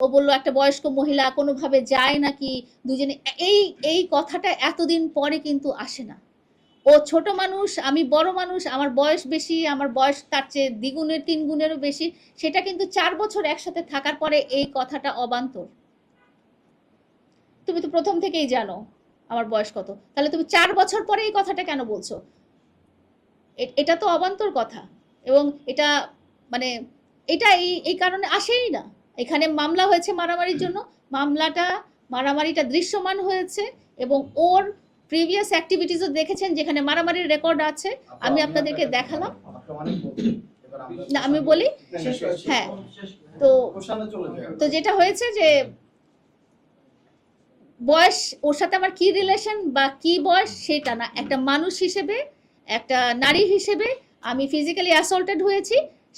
ও বলল, একটা বয়স্ক মহিলা কোনোভাবে যায় নাকি? দুজনে এই এই কথাটা এতদিন পরে কিন্তু আসে না। ও ছোট মানুষ, আমি বড় মানুষ, আমার বয়স বেশি, আমার বয়স তার চেয়ে দ্বিগুণের, তিন গুণেরও বেশি, সেটা কিন্তু চার বছর একসাথে থাকার পরে এই কথাটা অবান্তর। তুমি তো প্রথম থেকেই জানো আমার বয়স কত। তাহলে তুমি চার বছর পরে এই কথাটা কেন বলছো? এটা তো অবান্তর কথা। এবং এটা মানে এটা এই এই কারণে আসেই না। এখানে মামলা হয়েছে মারামারির জন্য। মামলাটা মারামারিটা দৃশ্যমান হয়েছে এবং ওর প্রিভিয়াস অ্যাক্টিভিটিসও দেখেছেন যেখানে মারামারির রেকর্ড আছে। আমি আপনাদেরকে দেখালাম। না আমি বলি হ্যাঁ। তো তো যেটা হয়েছে যে বয়স ওর সাথে আমার কি রিলেশন বা কি বয়স সেটা না। একটা মানুষ হিসেবে একটা নারী হিসেবে আমি ফিজিক্যালি অ্যাসল্টেড হয়েছি।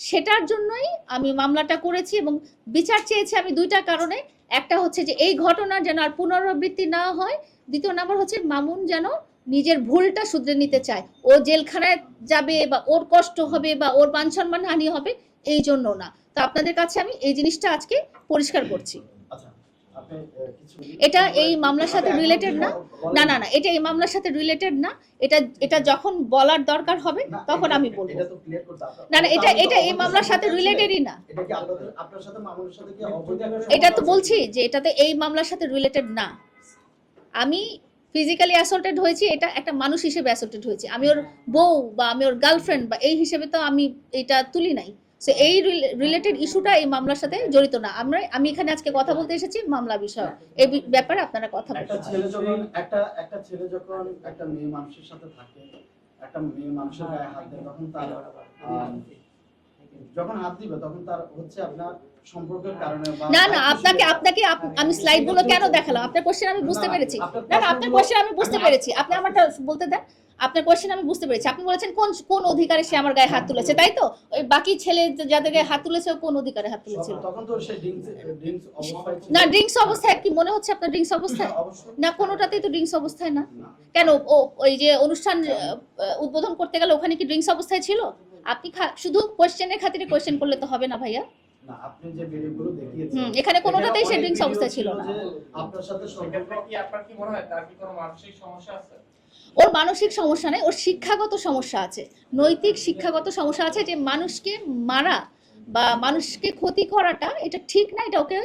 সেটার জন্যই আমি মামলাটা করেছি এবং বিচার চেয়েছি আমি দুইটা কারণে। একটা হচ্ছে যে এই ঘটনা যেন আর পুনরাবৃত্তি না হয়। দ্বিতীয় নম্বর হচ্ছে মামুন যেন নিজের ভুলটা শুধরে নিতে চায়। ও জেলখানায় যাবে বা ওর কষ্ট হবে বা ওর মান হানি হবে, এই জন্য না। তো আপনাদের কাছে আমি এই জিনিসটা আজকে পরিষ্কার করছি। এটা এই মামলার সাথে রিলেটেড না? না না না এটা এই মামলার সাথে রিলেটেড না। এটা এটা যখন বলার দরকার হবে তখন আমি বলব। এটা তো ক্লিয়ার করতে আপনার- না না এটা এটা এই মামলার সাথে রিলেটেডই না। এটা কি আপনাদের আপনার সাথে মামুনের সাথে কি অবৈধ এটা তো বলছি যে এটাতে এই মামলার সাথে রিলেটেড না। আমি ফিজিক্যালি অ্যাসল্টেড হয়েছি এটা একটা মানুষ হিসেবে অ্যাসল্টেড হয়েছি। আমি ওর বউ বা আমি ওর গার্লফ্রেন্ড বা এই হিসেবে তো আমি এটা তুলি নাই। সো এই রিলেটেড ইস্যুটা এই মামলার সাথে জড়িত না। আমরা, আমি এখানে আজকে কথা বলতে এসেছি মামলা বিষয় এই ব্যাপারে আপনারা কথা একটা ছেলে যখন, একটা একটা ছেলে যখন একটা মেয়ে মানুষের সাথে থাকে, একটা মেয়ে মানুষের গায়ে হাত দেয়, তখন তার যখন হাত দিবে, তখন তার হচ্ছে আপনার না না আপনাকে আপনাকে আমি স্লাইডগুলো কেন দেখালাম? আপনার কোশ্চেন আমি বুঝতে পেরেছি। না না আপনার কোশ্চেন আমি বুঝতে পেরেছি। আপনি আমারটা বলতে দেন। আপনার কোশ্চেন আমি বুঝতে পেরেছি। আপনি বলেছেন কোন কোন অধিকারে সে আমার গায়ে হাত তুলেছে তাই তো? ওই বাকি ছেলে যাদের গায়ে হাত তুলেছে কোন অধিকারে হাত তুলেছিল? তখন তো সে ড্রিঙ্কস ড্রিঙ্কস অবস্থায় ছিল। না ড্রিঙ্কস অবস্থায় কি? মনে হচ্ছে আপনার ড্রিঙ্কস অবস্থায় না কোনোটাতেই তো ড্রিঙ্কস অবস্থায় না। কেন? ও ওই যে অনুষ্ঠান উদ্বোধন করতে গেলে ওখানে কি ড্রিঙ্কস অবস্থায় ছিল? আপনি শুধু কোশ্চেনের খাতিরে কোশ্চেন করলে তো হবে না ভাইয়া। না আপনি যে ভিডিওগুলো দেখিয়েছেন এখানে কোনোটাতেই সে ভিডিও ছিল না। আপনার সাথে সম্পর্ক কি আপনার কি মনে হয় তার কি কোনো মানসিক সমস্যা আছে? ওর মানসিক সমস্যা নেই ওর শিক্ষাগত সমস্যা আছে নৈতিক শিক্ষাগত সমস্যা আছে যে মানুষকে মারা বা মানুষকে ক্ষতি করাটা এটা ঠিক না এটা ওকে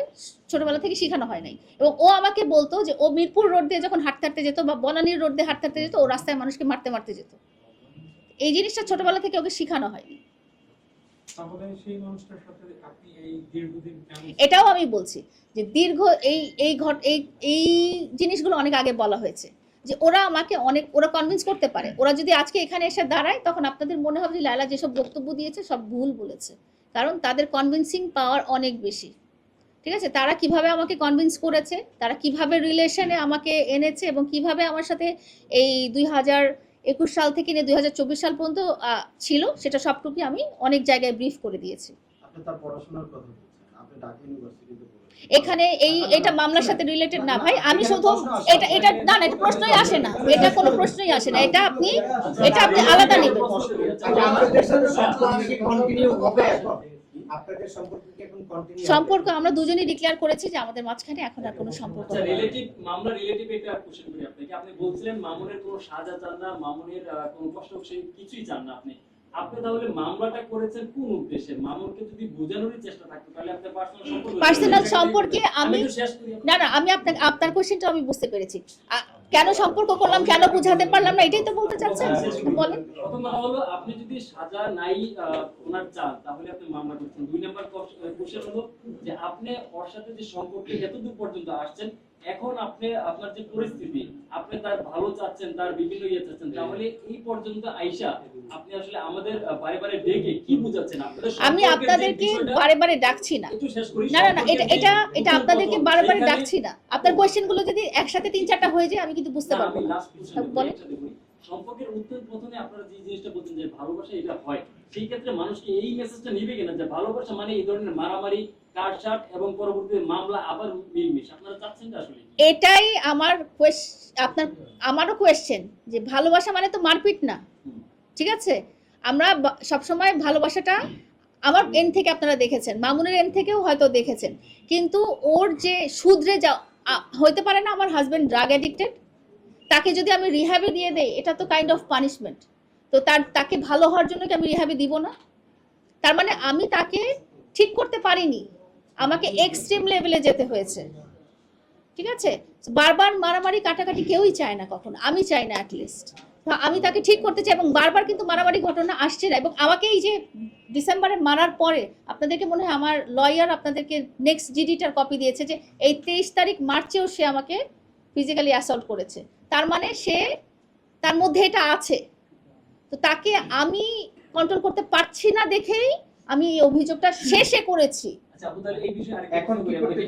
ছোটবেলা থেকে শেখানো হয় নাই। এবং ও আমাকে বলতো যে ও মিরপুর রোড দিয়ে যখন হাঁটতে হাঁটতে যেত বা বনানীর রোড দিয়ে হাঁটতে হাঁটতে যেত ও রাস্তায় মানুষকে মারতে মারতে যেত। এই জিনিসটা ছোটবেলা থেকে ওকে শেখানো হয়নি। এটাও আমি বলছি যে দীর্ঘ এই এই ঘট, এই এই জিনিসগুলো অনেক আগে বলা হয়েছে যে ওরা আমাকে অনেক, ওরা কনভিন্স করতে পারে। ওরা যদি আজকে এখানে এসে দাঁড়ায়, তখন আপনাদের মনে হবে যে লায়লা যেসব বক্তব্য দিয়েছে, সব ভুল বলেছে। কারণ তাদের কনভিন্সিং পাওয়ার অনেক বেশি। ঠিক আছে? তারা কীভাবে আমাকে কনভিন্স করেছে, তারা কীভাবে রিলেশনে আমাকে এনেছে এবং কীভাবে আমার সাথে এই দুই হাজার একুশ সাল থেকে নিয়ে দুই চব্বিশ সাল পর্যন্ত ছিল। সেটা সবটুকুই আমি অনেক জায়গায় ব্রিফ করে দিয়েছি। আপনি তার পড়াশোনার কথা বলছেন। আপনি ঢাকা ইউনিভার্সিটিতে পড়েছেন। এখানে এই এটা মামলার সাথে রিলেটেড না ভাই। আমি শুধু এটা এটা না না এটা প্রশ্নই আসে না। এটা কোনো প্রশ্নই আসে না। এটা আপনি এটা আপনি আলাদা নেবেন। সাথে সম্পর্ক কি কন্টিনিউ হবে এখন আপনাদের সম্পর্ক কি এখন কন্টিনিউ সম্পর্ক আমরা দুজনেই ডিক্লেয়ার করেছি যে আমাদের মাঝখানে এখন আর কোনো সম্পর্ক আচ্ছা নেই। রিলেটিভ মামলা রিলেটিভ একটা কোশ্চেন করি আপনাকে। আপনি বলছিলেন মামুনের কোনো সাজা চান না মামুনের কোনো কষ্ট সে কিছুই চান না আপনি। আপনি তাহলে মামলাটা করেছেন কোন উদ্দেশ্যে? মামুনকে যদি বোঝানোরই চেষ্টা থাকতো তাহলে আপনার পার্সোনাল সম্পর্ক পার্সোনাল সম্পর্কে আমি না না আমি আপনার আপনার কোশ্চেনটা আমি বুঝতে পেরেছি। কেন সম্পর্ক করলাম কেন বুঝাতে পারলাম না এটাই তো বলতে চাচ্ছেন? বলেন। হলো আপনি যদি সাজা নাই ওনার চান তাহলে আপনি মামলা করছেন। দুই নাম্বার কোশ্চেন হলো যে আপনি ওর সাথে যে সম্পর্কে এতদূর পর্যন্ত আসছেন এখন আপনি আপনার যে পরিস্থিতি আপনি তার ভালো চাচ্ছেন তার বিভিন্ন ইয়ে চাচ্ছেন তাহলে এই পর্যন্ত আইসা আপনি আসলে আমাদের বারে বারে ডেকে কি বুঝাচ্ছেন আপনাদের আমি আপনাদেরকে বারে বারে ডাকছি না। না না না এটা এটা এটা আপনাদেরকে বারে বারে ডাকছি না। আপনার কোশ্চেনগুলো যদি একসাথে তিন চারটা হয়ে যায় আমি কিন্তু বুঝতে পারব না। হ্যাঁ। সম্পর্কের উত্তর প্রথমে আপনারা যে জিনিসটা বলছেন যে ভালোবাসা এটা হয়। সেই ক্ষেত্রে মানুষকে এই মেসেজটা নিবে কিনা? যে ভালোবাসা মানে এই ধরনের মারামারি কাটসাট এবং পরবর্তীতে মামলা আবার মিলমিশ। আপনারা চাচ্ছেন আসলে? এটাই আমার আপনার আমারও কোয়েশ্চেন যে ভালোবাসা মানে তো মারপিট না। ঠিক আছে? আমরা সবসময় ভালোবাসাটা আমার এন থেকে আপনারা দেখেছেন মামুনের এন থেকেও হয়তো দেখেছেন। কিন্তু ওর যে শুধরে যা হইতে পারে না আমার হাজবেন্ড ড্রাগ অ্যাডিক্টেড তাকে যদি আমি রিহ্যাবে দিয়ে দেই এটা তো কাইন্ড অফ পানিশমেন্ট তো তার তাকে ভালো হওয়ার জন্য কি আমি রিহ্যাবে দিব না? তার মানে আমি তাকে ঠিক করতে পারিনি। আমাকে এক্সট্রিম লেভেলে যেতে হয়েছে। ঠিক আছে? বারবার মারামারি কাটাকাটি কেউই চায় না কখনো। আমি চাই না অ্যাটলিস্ট আমি তাকে ঠিক করতে চাই এবং বারবার কিন্তু মারামারি ঘটনা আসছে না এবং আমাকে এই যে ডিসেম্বরে মারার পরে আপনাদেরকে মনে হয় আমার লয়ার আপনাদেরকে নেক্সট জিডিটার কপি দিয়েছে যে এই তেইশ তারিখ মার্চেও সে আমাকে ফিজিক্যালি অ্যাসল্ট করেছে। তার মানে সে তার মধ্যে এটা আছে। তো তাকে আমি কন্ট্রোল করতে পারছি না দেখেই আমি এই অভিযোগটা শেষে করেছি। আচ্ছা আপু তাহলে এই বিষয়ে এখন কি করতে